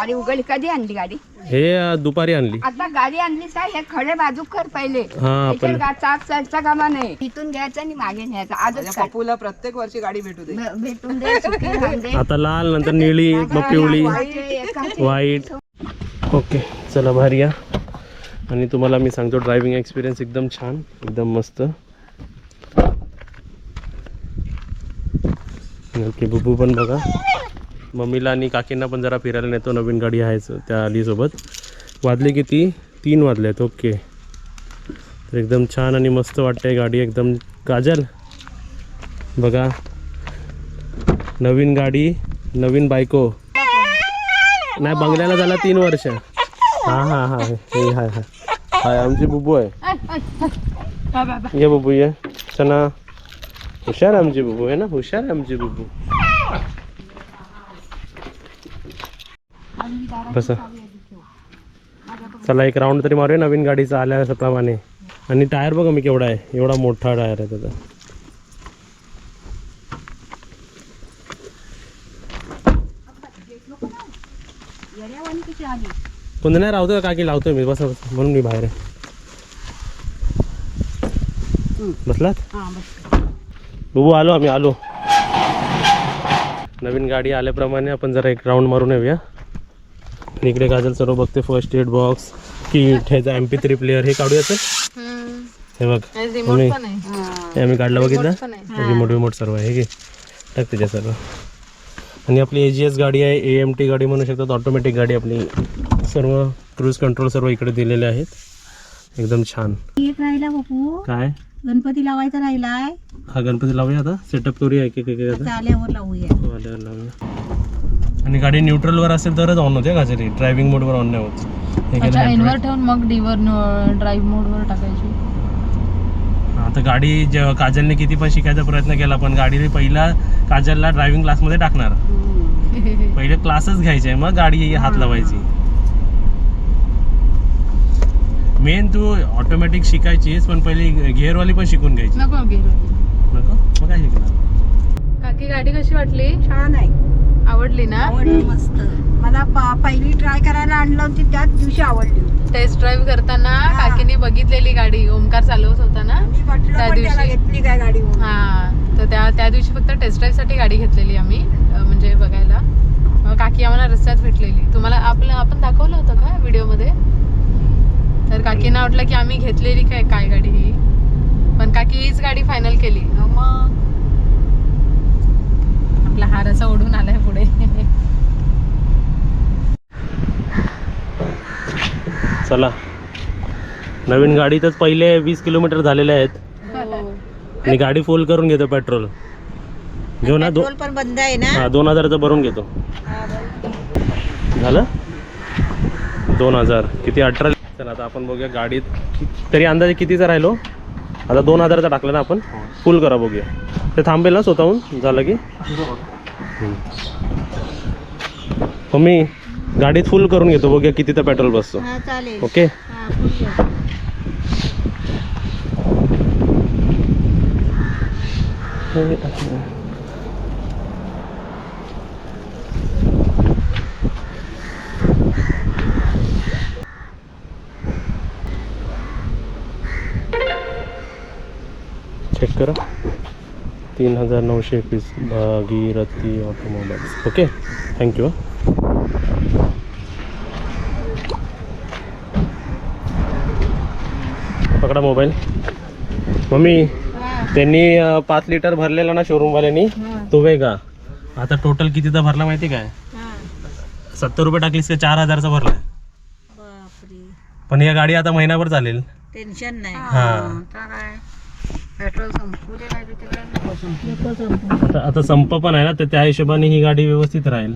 गाडी उघडली. कधी आणली गाडी? हे अं, दुपारी आणली. आता गाडी आणली काय हे खडे बाजू कर पहिले. हा त्याच्यावर पण गा- चाक चालता कामा नाही. तिथून घ्यायचं आणि मागे न्यायचं. आजच काय पप्पूला प्रत्येक वर्षी गाडी भेटू दे. भ- भेटून दे सुखी राहून दे. आता लाल नंतर निळी मग पिवळी. एकाचे. वाईट. ओके चला भारी या. आणि तुम्हाला मी सांगतो ड्रायव्हिंग एक्सपिरियन्स एकदम छान एकदम मस्त. ओके बुबू पण बघा. मम्मीला आणि काकींना पण जरा फिरायला नेतो. नवीन गाडी आहेच त्या आलीसोबत. वाजले किती? तीन वाजलेत. ओके. तर एकदम छान आणि मस्त वाटते गाडी. एकदम काजल. बघा. नवीन गाडी नवीन बायको. नाही बंगल्याला झाला तीन वर्ष. हा हा हा. हे हाय हाय हाय आमची बुबू आहे. ये बुबू ये. चना. हुशार आमची बुबू आहे ना? हुशार आमची बुबू. बस. चला एक राऊंड तरी मारूया. नवीन गाडीचा आल्या प्रमाणे आणि टायर बघा मी केवढा आहे. एवढा मोठा टायर आहे त्याचा. कोण नाही राहतो काकी लावतोय मी. बस बस. म्हणून मी बाहेर आहे. बसलात? बघू आलो आम्ही आलो. नवीन गाडी आल्याप्रमाणे आपण जरा एक राऊंड मारून येऊया. इकडे गाजल सर्व बघते फर्स्ट एड बॉक्स किट ह्याचा एम पी थ्री प्लेअर हे काढूया तर हे बघ. हे आम्ही काढलं बघितलं? रिमोट रिमोट सर्व आहे हे घे. टाक त्याच्या सर्व. आणि आपली ए जी एस गाडी आहे ए एम टी गाडी म्हणू शकतात. ऑटोमॅटिक गाडी आपली सर्व क्रूज कंट्रोल सर्व इकडे दिलेले आहेत. एकदम छान. एक राहिला बापू. काय? गणपती लावायचा राहिलाय. हा गणपती लावूया आता. सेटअप करूया एक एक आल्यावर लावूया. हो, आल्यावर लावूया. आणि गाडी न्यूट्रलवर असेल तरच ऑन होते का तरी ड्रायव्हिंग मोडवर ऑन नाही होत. हे एनवर. ठेवून मग डीवर ड्राईव्ह मोडवर टाकायची. आता गाडी काजलने किती पण शिकायचा प्रयत्न केला पण गाडी पहिला काजलला ड्रायव्हिंग क्लासमध्ये टाकणार. पहिले क्लासच घ्यायचे मग गाडी हात लावायची. मेन तू ऑटोमॅटिक शिकायचीस पण पहिली गिअरवाली पण शिकून घ्यायची. नको गेलो नको? मग काय शिकणार? काकी गाडी कशी वाटली? छान आहे. आवडली ना? आवडली मस्त. मला पहिली ट्राय करायला आणलं होती त्याच दिवशी आवडली. होती टेस्ट ड्राईव्ह करताना. काकीने बघितलेली गाडी ओमकार चालवत होता ना? त्या दिवशी. घेतली काय गाडी. हा तर त्या त्या दिवशी फक्त टेस्ट ड्राईव्हसाठी गाडी घेतलेली आम्ही म्हणजे बघायला. काकी आम्हाला रस्त्यात भेटलेली. तुम्हाला आपलं आपण दाखवलं होतं का व्हिडिओमध्ये? तर काकींना वाटलं की आम्ही घेतलेली काय काय गाडी ही? पण काकी हीच गाडी फायनल केली. मग? आपला हार असा ओढून आलाय पुढे. चला. नवीन गाडीतच पहिले वीस किलोमीटर झालेले आहेत. आणि गाडी फुल करून घेतो पेट्रोल घेऊ ना दो पेट्रोल पण बंद आहे ना? हा दोन हजाराचं भरून घेतो. झालं? दोन हजार. किती अठरा चला आता आपण बघूया गाडीत तरी अंदाजे कितीचा राहिलो? आता दोन हजाराचा टाकला ना आपण? फुल करा बघूया. ते थांबेल ना स्वतःहून झालं की हम्म. मम्मी गाडीत फुल करून घेतो बघूया कितीचा पेट्रोल बसतो हा ओके हा. चेक करा तीन हजार नऊशे एकवीस Bhagirathi automobiles okay? Thank you पकडा मोबाईल. मम्मी त्यांनी पाच लिटर भरलेला ना शोरूमवाल्यांनी तो वेगा आता टोटल कितीचा भरला माहिती काय? हा. सत्तर रुपये टाकलीस का चार हजारचा भरला? पण या गाडी आता महिनाभर चालेल. टेन्शन नाही. हा. पेट्रोल संपू दे नाही तर तिकडे नको संपू. नको संपू. आता आता संप पण आहे ना तर त्या हिशोबाने ही गाडी व्यवस्थित राहील.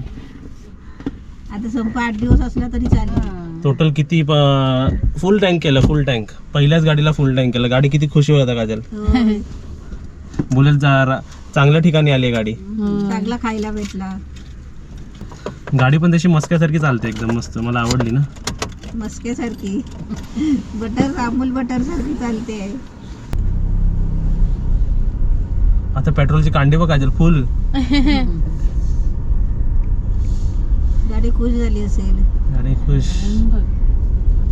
आता संप आठ दिवस असला तरी चालेल. टोटल किती फुल टँक केलं फुल टँक पहिल्याच गाडीला फुल टँक केलं. गाडी किती खुशी होता काजल होय. बोलेल जा- चांगल्या ठिकाणी आली आहे गाडी. चांगला खायला भेटला. गाडी पण तशी मस्क्यासारखी चालते एकदम मस्त. मला आवडली ना. मस्केसारखी बटर अमूल बटर सारखी चालते. आता पेट्रोलची कांडी बघ काजल फुल गाडी खुश झाली असेल. आणि खुश.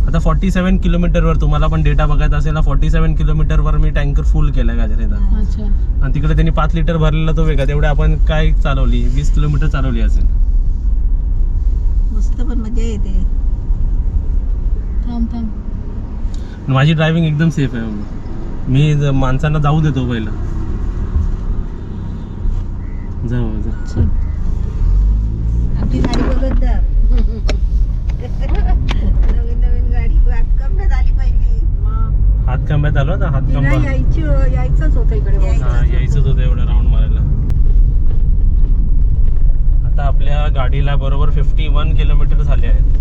आता फॉर्टी सेवन किलोमीटरवर तुम्हाला पण डेटा बघायचा असेल ना फॉर्टी सेवन किलोमीटरवर मी टँकर फुल केला गाजरेचा. अच्छा. आणि तिकडे त्यांनी पाच लिटर भरलेला तो वेगळा तेवढे आपण काय चालवली? वीस किलोमीटर चालवली असेल. मस्त पण मजा येते. थांब थांब. माझी ड्रायव्हिंग एकदम सेफ आहे. मी माणसांना जाऊ देतो पहिलं. जाऊ जा चल. आपली गाडी बघत जा. नवीन नवीन गाडी. कमी झाली पहिली. हात खांब्यात आलो ना हात खांबा यायची यायचंच होतं इकडे हा यायचंच होतं एवढं राऊंड मारायला. आता आपल्या गाडीला बरोबर फिफ्टी वन किलोमीटर झाले आहेत.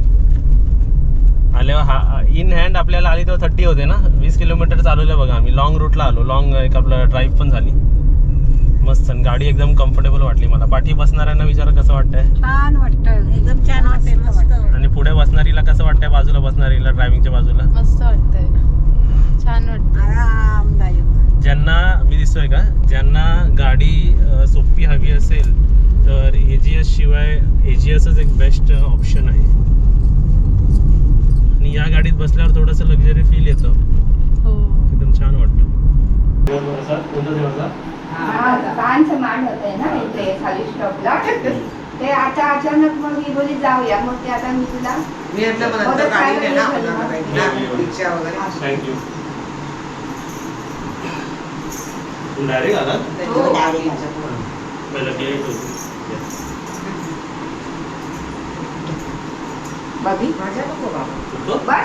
आल्यावर हा इन हँड आपल्याला आली तेव्हा थर्टी होते ना? वीस किलोमीटर चालवलं बघा आम्ही. लॉंग रूटला आलो. लॉंग एक आपलं ड्राईव्ह पण झाली. मस्त आणि गाडी एकदम कम्फर्टेबल वाटली मला. पाठी बसणाऱ्यांना विचार कसं वाटतंय. छान वाटतं एकदम छान वाटते मस्त. आणि पुढे बसणारीला कसं वाटतंय? बाजूला बसणारीला ड्रायव्हिंगच्या बाजूला? मस्त वाटतंय. छान आरामदायक. ज्यांना मी दिसतोय का? ज्यांना गाडी सोपी हवी असेल तर ए जी एस शिवाय ए जी एसच एक बेस्ट ऑप्शन आहे. आणि या गाडीत बसल्यावर थोडंसं लक्झरी फील येतं. हो. एकदम छान वाटतं. मान होतंय ना इथे खाली स्टॉपला ते आता अचानक मग मी बोली जाऊया. मग ते आता मी तुला मी म्हटलं मग नंतर गाडी नाही ना आपल्याला भेटणार, रिक्षा वगैरे. थँक्यू डायरेक्ट आला? त्याच्यावर गाडी घ्यायच्या. बघी माझ्या नको बाबा. बस.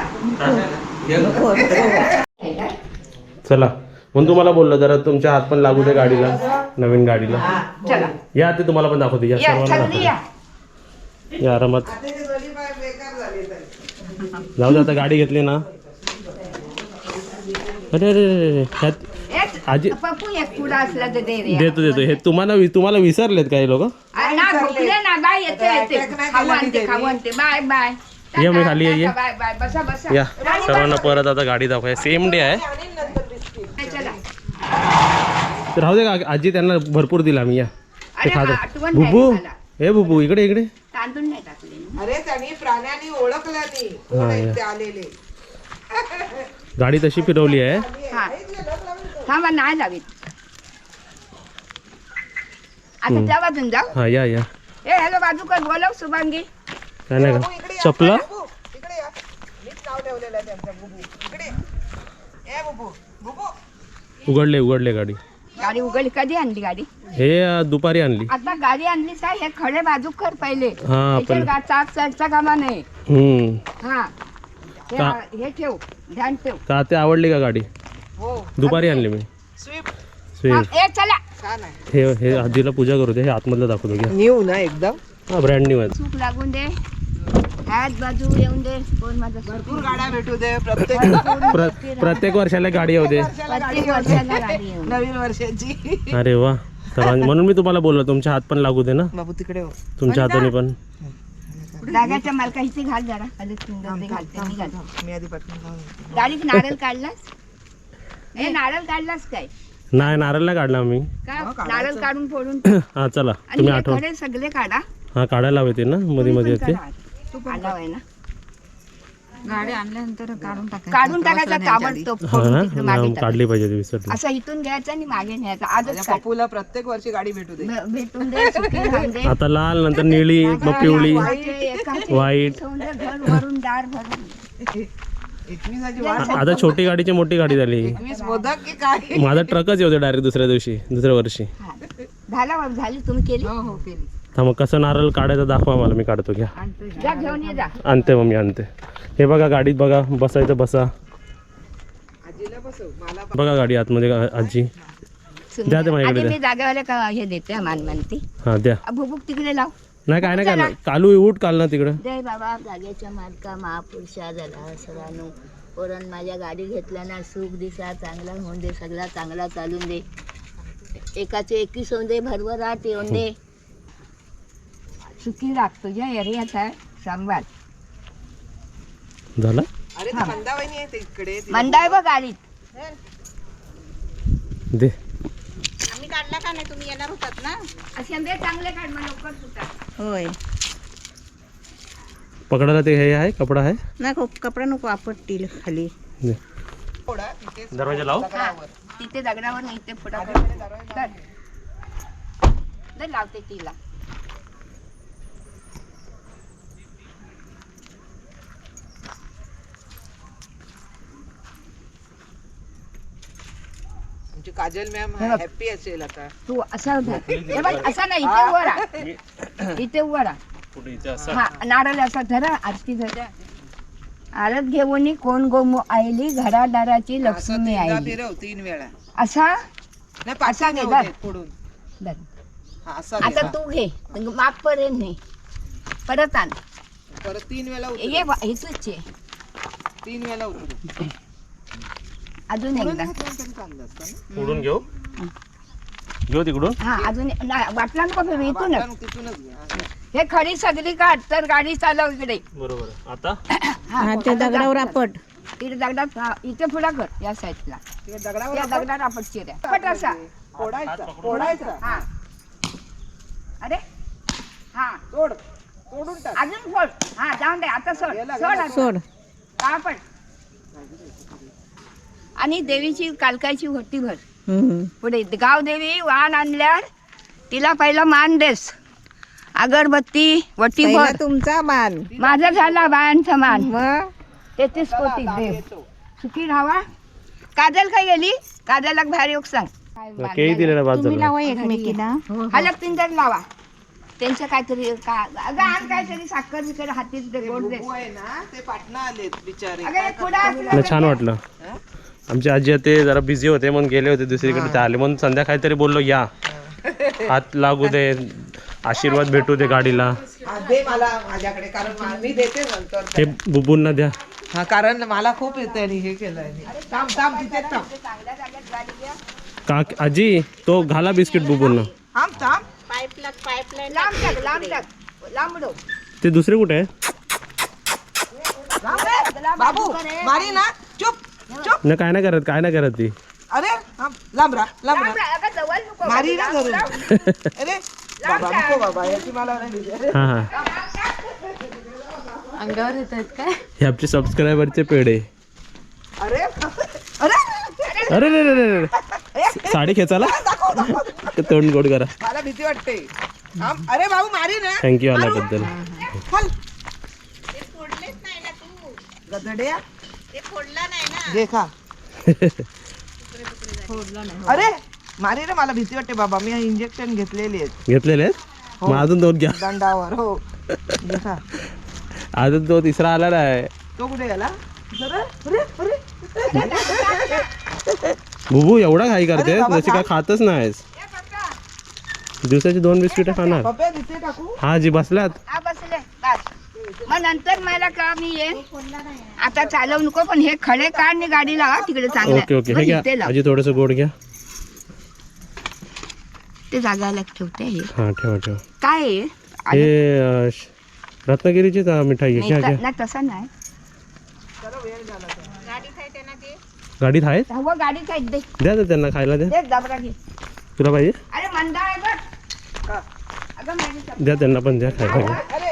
चला. म्हणून तुम्हाला बोललो जरा तुमच्या हात पण लागू दे गाडीला नवीन गाडीला. चला. या ते तुम्हाला पण दाखवते. या या सर्वांना या दाखवते. या. आरामात. जाऊ दे आता गाडी घेतली ना. अरे अरे अरे अरे ह्यात एक आजी पप्पू एक पुढं असला तर दे रे. देतो देतो. हे तुम्हाला वि- तुम्हाला विसरलेत काही लोक? अरे ना भुकले ना बाय येते येते. Bye bye. ये मी खाली ये, ये. Bye bye. बसा बसा. या. सर्वांना परत आता गाडी दाखवूया सेम डे आहे. तर राहू दे का आजी त्यांना भरपूर दिला मी या. ते अरे खात आठवण बुबू? मला. हे बुबू इकडे इकडे. तांदूळ नाही टाकले ना. अरे त्यांनी प्राण्यांनी ओळखलं नाही कोण आहेत या. ते आलेले? गाडी तशी फिरवली आहे. हा थांबा नाही जावीत आता त्या बाजून जाऊ हा या या. ए हॅलो बाजूकर बोलव शुभांगी काय नाही बाबू, का इकडे या. चपला? बाबू, इकडे या. मीच नाव ठेवलेलं आहे त्यांचं बुबू. इकडे. ए बुबू बुबू. उघडले उघडले गाडी. गाडी उघडली. कधी आणली गाडी? हे अं, दुपारी आणली. आता गाडी आणली काय हे खडे बाजू कर पहिले. हा त्याच्यावर पण गा- चाक चढता कामा नाही हम्म. हा. हे- का? हे ठेव ध्यान ठेव. का ते आवडली का गाडी? हो. दुपारी आणली मी. स्विफ्ट हा, ए चला. छान आहे हे हे आजीला पूजा करू दे हे आतमधलं दाखवतो घ्या. न्यू ना एकदम. हा ब्रँड न्यू आहे. चूक लागून दे. हात बाजू येऊन दे कोण माझा भरपूर गाड्या भेटू दे प्रत्येक प्र प्रत्येक वर्षाला गाडी येऊ दे. प्रत्येक वर्षाला गाडी येऊन नवीन वर्षाची. अरे वा. सर्वांनी म्हणून मी तुम्हाला बोललो तुमच्या हात पण लागू दे ना. बाबू तिकडे हो. तुमच्या हाताने पण. इथे घाल जरा. अधिक सुंदर ते घालते मी घालते. मी आधी पटकन जाऊन येते. गाडीत नारळ काढलास? ए नारळ काढलास काय? नाही नारळ नाही काढला मी. का? नारळ काढून फोडून. हा चला. आणि तुम्ही हे आठवण खडे सगळे काढा. हा काढायला हवे ते ना मध्ये मध्ये येते. आला आहे ना? गाडी आणल्यानंतर काढून टाकायचं. काढून टाकायचा ताबडतोब हा फोडून ना? तिकडे मागे टाकायचं. काढली पाहिजे ती विसरली. असं इथून घ्यायचं आणि मागे न्यायचं. आजच काढ. पप्पूला प्रत्येक वर्षी गाडी भेटू दे. भे- भेटून दे सुखी राहून दे. आता लाल नंतर निळी मग पिवळी. एकाचे व्हाईट सौंदर्य घर भरून दार भरून. एकवीसाची वाट आता छोटी गाडीची मोठी गाडी झाली. एकवीस मोदक की काय? माझा ट्रकच येऊ दे डायरेक्ट दुसऱ्या दिवशी दुसऱ्या वर्षी. हा. झाला बाबा, झाली तुम्ही केली? हो हो केली. हा मग कसं नारळ काढायचं दाखवा मला मी काढतो घ्या. जा घेऊन ये जा आणते मग मी आणते. हे बघा गाडीत बघा बसायचं बसा. बघा गाडी आतमध्ये आजी. द्या ते माझ्याकडे द्या. जागेवाले का हे देते मान मानती हा द्या. भुबुक तिकडे लाव. नाही काय नाही काय नाही. कालू उठ काल ना तिकडं. जय बाबा जागेच्या मालका महापुरुषा झाला सगळ्यांनो पोरण माझ्या गाडी घेतल्यानं सुख दिसा चांगला होऊन दे सगळा चांगला चालून दे. एकाचे एकवीस होऊन दे भरभराट येऊन दे. सुखी राख तुझ्या एरियाचा सांभाळ झाला? अरे ती इकडे. ती- मंदाय बघ गाडीत. दे. आम्ही काढला का नाही? तुम्ही येणार होतात ना? चांगले काढ मग लवकर सुटा होय. पकडायला ते हे आहे कपडा आहे? नाही कपडा नको आपटतील खाली. दे. थोडा तिथे दरवाजा लाव? तिथे दगडावर नाही ते फुटा लावते तिला. काजल मॅम हे. हॅप्पी असेल आता. तू असा. हे बघ असा नाही इथे उभा राहा. इथे उभा राहा. कुठे इथे असं? हा नारळ असा धरा आरती धरा. आरत घेऊन कोण गोमू आयली घरादाराची असं लक्ष्मी तीनदा आयली. फिरव तीन वेळा. असा? नाही पाच घे. दे, धर. हा असा घे, आता. तू घे. माप पर्यंत नाही. परत आण. परत तीन वेळा इथंच आहे तीन वेळा उचलू अजून एकदा. ना? फोडून घेऊ? घेऊ तिकडून? हा अजून नाही, वाटला नको फिरू, इथूनच. हा. खडी सगळी काढ तर गाडी चालव इकडे. बरोबर आता? हा, ते दगडावर आपट. इकडे दगडात हा, इथे पुढा कर या साईडला. तिकडे दगडावर त्या आपण दगडात आपण चिऱ्या. पट असा. फोडायचा फोडायचा. हा. अरे? हा. तोड तोडून टाक. अजून फोड. हा जाऊन दे आता सोड. सोड आता. सोड. का पण आणि देवीची कालकायची होती भर हम्म. पुढे गाव देवी वाण आणल्यावर तिला पहिला मान देस. अगरबत्ती वटी भर तुमचा मान. माझा झाला बायांचा मान. तेहतीस कोटी देव. सुखी राहावा. काजल काय गेली? काजलला योग सांग. केळी दिलेला बाद तुम्ही झाला लावा एकमेकीला. हलक तीन लावा. त्यांचं काहीतरी का अगं आण काहीतरी साखर बिकर हातीत दे, गोड दे. ना ते पाटणा आलेत बिचारे. हे छान वाटलं. आमचे आजी ते जरा बिझी होते म्हणून गेले होते दुसरीकडे. ते आले म्हणून संध्याकाळी तरी बोललो या. हात लागू दे आशीर्वाद भेटू दे गाडीला. हा, दे मला माझ्याकडे कारण मा- मी देते नंतर. हे बुबूंना द्या. हा कारण मला खूप येते आणि हे केलंय. मी. थांब थांब तिथे थांब. चांगल्या जागेत गाडी घ्या का आजी तो घाला बिस्किट बुबूंना. थांब थांब. लांब टाक लांब टाक लांब उडव. ते दुसरे कुठे आहे? बाबू. मारी ना. चुप. ना काय नाही करत काय नाही करत ती. अरे थांब. लांब राहा राहा. मारी ना धरून. अरे बाबा नको बाबा याची मला नाही. अरे हा हा. अंगावर येत आहेत काय? हे आमचे सबस्क्रायबरचे पेढे. अरे अरे अरे रे रे रे रे. साडी खेचाला तोंड गोड करा? मला भीती वाटते. अरे बाबू मारी ना. थँक्यू आल्याबद्दल. हल गधड्या घे खा अरे मारी रे मला भीती वाटते बाबा. मी इंजेक्शन घेतलेली आहेत. घेतलेले आहेत? मग अजून दोन घ्या. दंडावर हो. घे खा अजून तो तिसरा आलेला आहे तो कुठे गेला? जरा अरे अरे. बुबू एवढा घाई करते अरे बाबा, जशी काय खातच नाहीस. दिवसाची दोन बिस्किट खाणार. पप्या तिथे टाकू हा जी बसल्यात. हा बसले. बस. मग नंतर मला का मी येईन आता चालवू नको पण हे खडे काढ आणि गाडी लावा तिकडे चांगलं. Okay okay. हे घ्या. आजी थोडस गोड घ्या. ते जागायला ठेवते हे. हा ठेवा ठेवा. काय आहे? हे अं, श- रत्नागिरीचीच मिठाई आहे नाही घ्या. त- घ्या नाही, तसं नाही. गाडीत आहेत? हो गाडीच आहेत दे. द्या तर त्यांना खायला द्या. दे डबरा घे. तुला पाहिजे? अरे मंदा आहे बघ? अगं माझी द्या त्यांना पण द्या खायला. अरे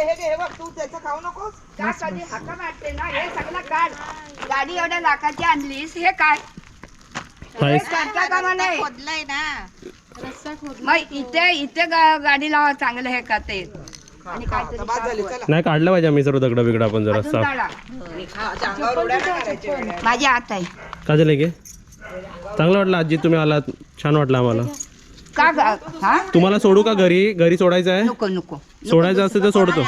तू खाऊ नकोस का कधी हाका मारते ना? हे सगळं काढ. गाडी एवढ्या लाखाची आणलीस हे काय काय करता कामा नाही मग इथे इथे गा- गाडी लावा चांगलं हे करते आणि काहीतरी आता बाद झाली चला नाही काढलं पाहिजे आम्ही सर्व दगडा बिगडा आपण जरा अजून साफ. काढा. हा, अच्छा, अंगावर उड्या नाही मारायच्या वेड्या. माझी आत आहे. का झालं घे चांगलं वाटलं आजी तुम्ही आलात. छान वाटलं आम्हाला. का ग- हा? तुम्हाला सोडू का घरी? घरी सोडायचं आहे? नको नको. सोडायचं असतं तर सोडतो.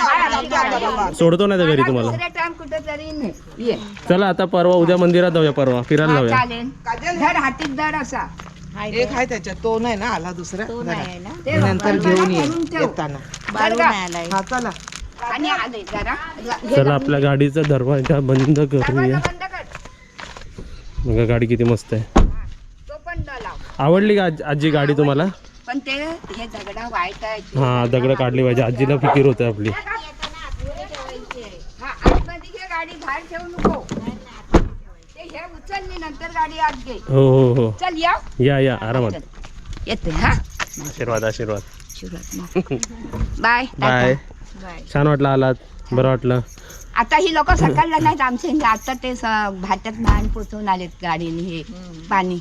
सोडतो नाही तर घरी तुम्हाला. दुसऱ्या टाइम कुठे तरी नाही. ये. चला आता परवा उद्या मंदिरात जाऊया परवा. फिरायला हा, जाऊया. चालेल. काजल धड हातीत धड असा. एक आहे त्याच्यात तो नाही ना आला दुसरा? जरा. ते मी नंतर घेऊन ये करून ठेव. येताना. हा चला. आणि आले जरा. चला आपल्या गाडीचा दरवाजा बंद करूया. दरवाजा बंद कर. बघा गाडी किती मस्त आहे. तो पण आवडली का आज- आजी गाडी तुम्हाला? पण ते हे दगडा वाईट आहे हा दगड काढली पाहिजे. आजीला फिकीर होते आपली. हा आतमध्ये घे गाडी बाहेर ठेवू नको. ते हे उचलली नंतर गाडी आत घे. हो हो हो. चल या. या या आरामात. येते हा. आशीर्वाद आशीर्वाद. Bye bye. बाय. छान वाटलं आलात. बरं वाटलं. आता ही लोक सकाळला नाहीत आमचे हे आता ते स- भाट्यात मान पोचवून आलेत गाडीने हे पाणी.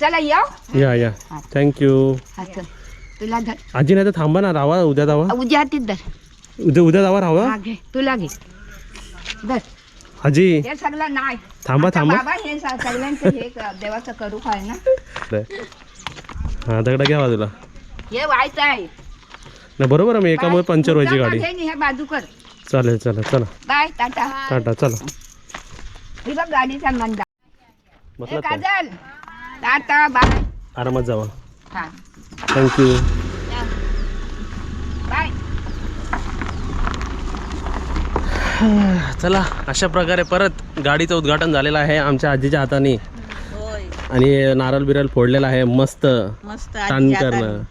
चला येऊ या या. थँक्यू तुला धर. आजी नाही तर थांबा ना राहा उद्या जावा. उद्या तीच धर. उद्या उद्या जावा हा घे. तुला घे. धर. आजी. हे सगळं नाही. थांबा आता थांबा. बाबा हे स- सगळ्यांचं हे क- देवाचं करू आहे ना? हा दगडा घ्या बाजूला. हे व्हायचं आहे. नाही बरोबर आहे मी एकामुळे पंक्चर व्हायची गाडी. हे बाजू कर. चालेल चालेल चला. बाय टाटा. टाटा चला. ही बघ गाडीचा मंदा. काजल. Tata bye. आरामात जावा. हा. Thank you bye. चला अशा प्रकारे परत गाडीचं उद्घाटन झालेलं आहे आमच्या आजीच्या हाताने. आणि नारळ बिरल फोडलेला आहे मस्त. मस्त करणं.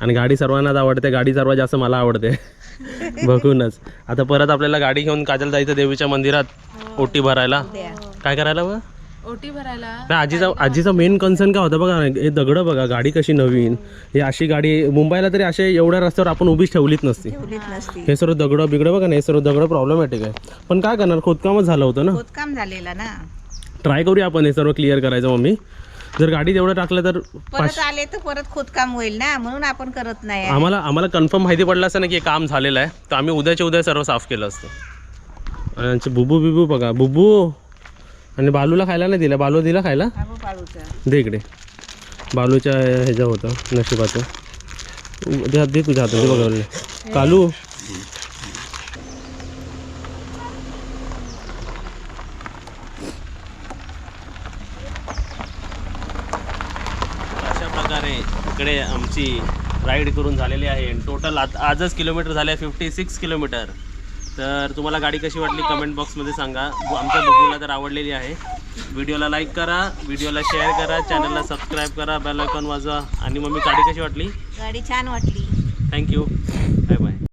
आणि गाडी सर्वांनाच आवडते गाडी सर्वात जास्त मला आवडते. बघूनच. आता परत आपल्याला गाडी घेऊन काजल जायचं देवीच्या मंदिरात ओटी भरायला. काय करायला मग? ओटी भरायला नाही आजीचा आजीचा मेन कन्सर्न काय होता बघा हे दगडं बघा गाडी कशी नवीन ही अशी गाडी मुंबईला तरी असे एवढ्या रस्त्यावर आपण उभीच ठेवलीच नसती. हे सर्व दगडं बिगडं बघा ना हे सर्व दगडं प्रॉब्लेमॅटिक आहे. पण काय करणार खोदकामच झालं होतं ना. खोदकाम झालेला ना. ट्राय करूया आपण हे सर्व क्लिअर करायचं मम्मी. जर गाडीत एवढं टाकलं तर परत आले तर परत खोदकाम होईल ना म्हणून आपण करत नाही आम्हाला आम्हाला कन्फर्म माहिती पडलं असतं ना की हे काम झालेलं आहे. तर आम्ही उद्याच्या उद्या सर्व साफ केलं असतं. आणि यांचे बुबू बिबू बघा बुबू! आणि बालूला खायला नाही दिला? बालू दिला खायला? दे इकडे. बालूच्या ह्याच्या होतं नशिबाचं. दे दे तुझ्या हातात दे बघा कालू. अशा प्रकारे इकडे आमची राईड करून झालेली आहे. टोटल आज आजच किलोमीटर झाले फिफ्टी सिक्स किलोमीटर. तर तुम्हाला गाडी कशी वाटली कमेंट बॉक्समध्ये सांगा. आमच्या बुबूला तर आवडलेली आहे. व्हिडिओला लाईक करा व्हिडिओला शेअर करा चॅनलला सबस्क्राईब करा बेल आयकॉन वाजवा. आणि मग मी गाडी कशी वाटली? गाडी छान वाटली. थँक्यू